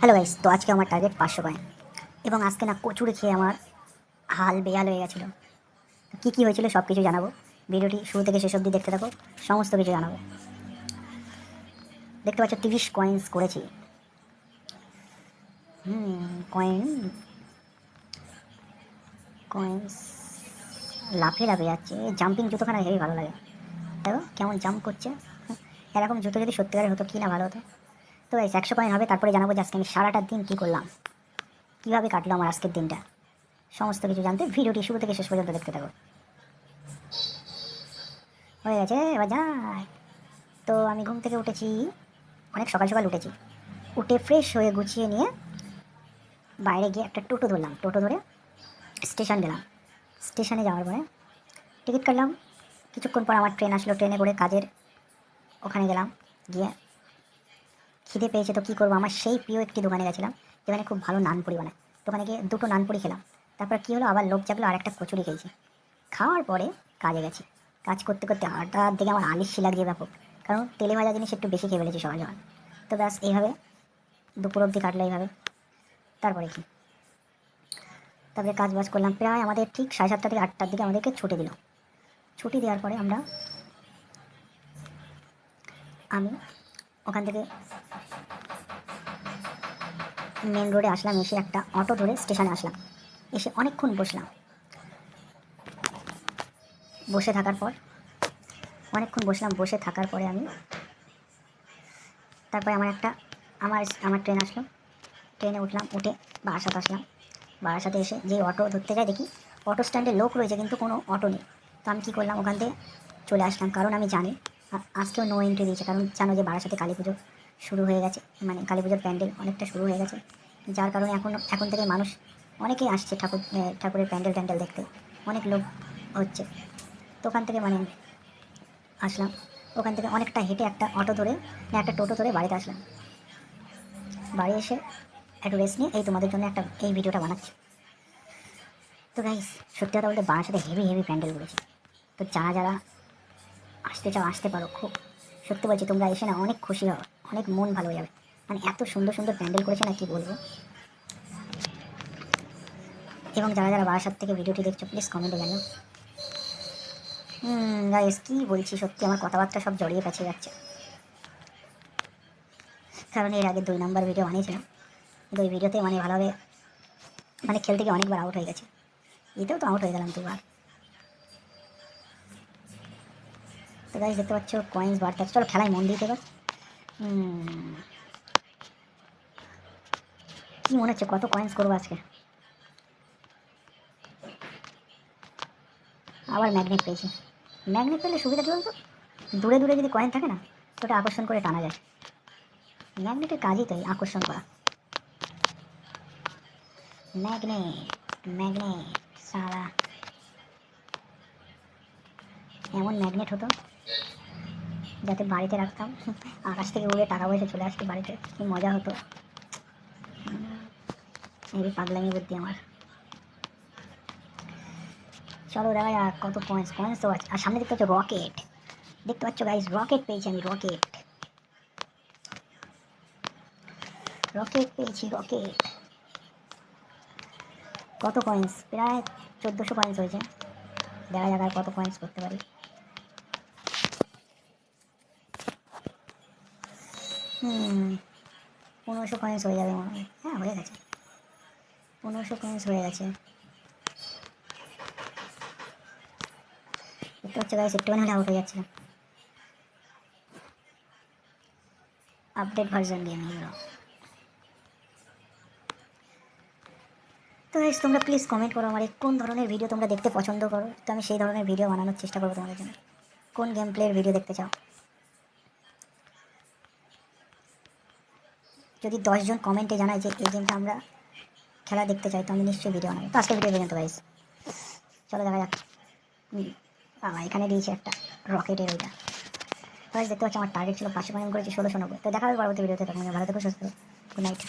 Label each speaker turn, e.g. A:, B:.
A: Hello guys তো আজকে আমার টার্গেট পাঁচশো কয়েন এবং আজকে না কচুরি খেয়ে আমার হাল বেয়াল হয়ে গেছিল। কী কী হয়েছিল সব কিছু জানাব। ভিডিওটি শুরু থেকে শেষ অবধি দেখতে থাকো, সমস্ত কিছু জানাব। দেখতে পাচ্ছ তিরিশ কয়েন্স করেছি। হুম কয়েন কয়েন্স লাফে লাফে যাচ্ছে। জাম্পিং জুতোখানা হেবি ভালো লাগে। দেখো কেমন জাম্প করছে। এরকম জুতো যদি সত্যিকারের হতো, কি না ভালো হতো? তো এই একশো কয়েন হবে, তারপরে জানাব যে আজকে আমি সারাটা দিন কী করলাম। কীভাবে কাটলো আমার আজকের দিনটা? সমস্ত কিছু জানতে ভিডিওটি শুরু থেকে শেষ পর্যন্ত দেখতে থাকো। হয়ে গেছে, এবার যাই। তো আমি ঘুম থেকে উঠেছি, অনেক সকাল সকাল উঠেছি। উঠে ফ্রেশ হয়ে গুছিয়ে নিয়ে বাইরে গিয়ে একটা টোটো ধরলাম। টোটো ধরে স্টেশন গেলাম। স্টেশনে যাওয়ার পরে টিকিট কাটলাম। কিছুক্ষণ পর আমার ট্রেন আসলো, ট্রেনে করে কাজের ওখানে গেলাম। গিয়ে খিদে পেয়েছে তো কী করব? আমার সেই প্রিয় একটি দোকানে গেছিলাম, যেখানে খুব ভালো নানপুরি বানায়। দোকানে গিয়ে দুটো নানপুরি খেলাম। তারপর কী হলো? আবার লোক জাগলো আর একটা কচুরি খেয়েছি। খাওয়ার পরে কাজে গেছি। কাজ করতে করতে হঠাৎ দিকে আমার আলিশি লাগছে ব্যাপক। কারণ তেলে ভাজা জিনিস একটু বেশি খেয়ে ফেলেছি সকাল সকাল তো ব্যাস, এইভাবে দুপুর অবধি কাটলো এইভাবে। তারপরে কি? তারপরে কাজ বাজ করলাম। প্রায় আমাদের ঠিক সাড়ে সাতটা থেকে আটটার দিকে আমাদেরকে ছুটি দিল। ছুটি দেওয়ার পরে আমরা, আমি ওখান থেকে মেন রোডে আসলাম, এসে একটা অটো ধরে স্টেশনে আসলাম। এসে অনেকক্ষণ বসলাম। বসে থাকার পর, অনেকক্ষণ বসলাম, বসে থাকার পরে আমি তারপরে আমার একটা, আমার আমার ট্রেন আসলো। ট্রেনে উঠলাম, উঠে বারাসাত আসলাম। বারাসাতে এসে যে অটো ধরতে যাই দেখি অটো স্ট্যান্ডে লোক রয়েছে কিন্তু কোনো অটো নেই। তো আমি কী করলাম, ওখান থেকে চলে আসলাম। কারণ আমি জানি আজকেও নো এন্ট্রি দিয়েছে। কারণ জানো যে বারাসাতে কালী পুজো শুরু হয়ে গেছে। মানে কালী পুজোর প্যান্ডেল অনেকটা শুরু হয়ে গেছে। যার কারণে এখন এখন থেকে মানুষ অনেকেই আসছে ঠাকুর ঠাকুরের প্যান্ডেল ট্যান্ডেল দেখতে। অনেক লোক হচ্ছে। তো ওখান থেকে মানে আসলাম। ওখান থেকে অনেকটা হেঁটে একটা অটো ধরে, না, একটা টোটো ধরে বাড়িতে আসলাম। বাড়ি এসে একটু রেস্ট নিয়ে, এই তোমাদের জন্য একটা, এই ভিডিওটা বানাচ্ছি। তো গাইস সত্যি কথা বলতে বাড়ার সাথে হেভি হেভি প্যান্ডেল করেছে। তো যারা যারা আসতে চাও, আসতে পারো, খুব। সত্যি বলছি, তোমরা এসে না অনেক খুশি হবে অনেক মন ভালো হয়ে যাবে। মানে এত সুন্দর সুন্দর প্যান্ডেল করেছে না, কি বলব? এবং যারা যারা বারাসাত থেকে ভিডিওটি দেখছ প্লিজ কমেন্টে জানিও। হুম গাইস কী বলছি সত্যি, আমার কথাবার্তা সব জড়িয়ে কাছে যাচ্ছে। কারণ এর আগে দুই নাম্বার ভিডিও বানিয়েছিলাম। কিন্তু ওই ভিডিওতে মানে ভালোভাবে মানে খেলতে গিয়ে অনেকবার আউট হয়ে গেছে। এতেও তো আউট হয়ে গেলাম দুবার। তো গাইস দেখতে পাচ্ছ কয়েন্স বাড়তে চলো খেলায় মন দিতে এবার। কি মনে হচ্ছে, কত কয়েন্স করব আজকে? আবার ম্যাগনেট পেয়েছি। ম্যাগনেট পেলে সুবিধা কী বলতো? দূরে দূরে যদি কয়েন থাকে না ওটা আকর্ষণ করে টানা যায়। ম্যাগনেটের কাজই তো এই আকর্ষণ করা। ম্যাগনেট ম্যাগনেট সারা। এমন ম্যাগনেট হতো। যাতে বাড়িতে রাখতাম। আকাশ থেকে উড়ে টাকা পয়সা চলে আসতো বাড়িতে। কি মজা হতো। এই পাগলামি বুদ্ধি আমার। চলো দেখা যাক কত কয়েন্স কয়েন্স তো আর সামনে দেখতে পাচ্ছ রকেট দেখতে পাচ্ছ গাইস রকেট পেয়েছি আমি রকেট রকেট পেয়েছি রকেট কত কয়েন্স প্রায় চোদ্দোশো কয়েন্স হয়েছে। দেখা যাক আর কত কয়েন্স করতে পারি। হুম, পনেরোশো কয়েন্স হয়ে যাবে মনে হয়। হ্যাঁ হয়ে গেছে। পনেরোশো কয়েন্স হয়ে গেছে। দেখতে গাইস একটুখানি হলে আউট হয়ে যাচ্ছে। আপডেট ভার্সন গেম এগুলো তো গাইস তোমরা প্লিজ কমেন্ট করো আমার, কোন ধরনের ভিডিও তোমরা দেখতে পছন্দ করো? তো আমি সেই ধরনের ভিডিও বানানোর চেষ্টা করব তোমাদের জন্য। কোন গেম প্লের ভিডিও দেখতে চাও? যদি দশজন কমেন্টে জানায় যে এই গেমটা আমরা খেলা দেখতে চাই, তো আমি নিশ্চয়ই ভিডিও বানাবো। তো আজকে ভিডিও পর্যন্ত গাইস চলো দেখা যাক। বাবা, এখানে দিয়েছে একটা রকেটের ওইটা। দেখতে পাচ্ছি আমার টার্গেট ছিল পাঁচশো পয়েন্ট করেছি, ষোলোশো নব্বই। তো দেখা হবে পরবর্তী ভিডিওতে তখন ভালো থেকো, সুস্থ গুড নাইট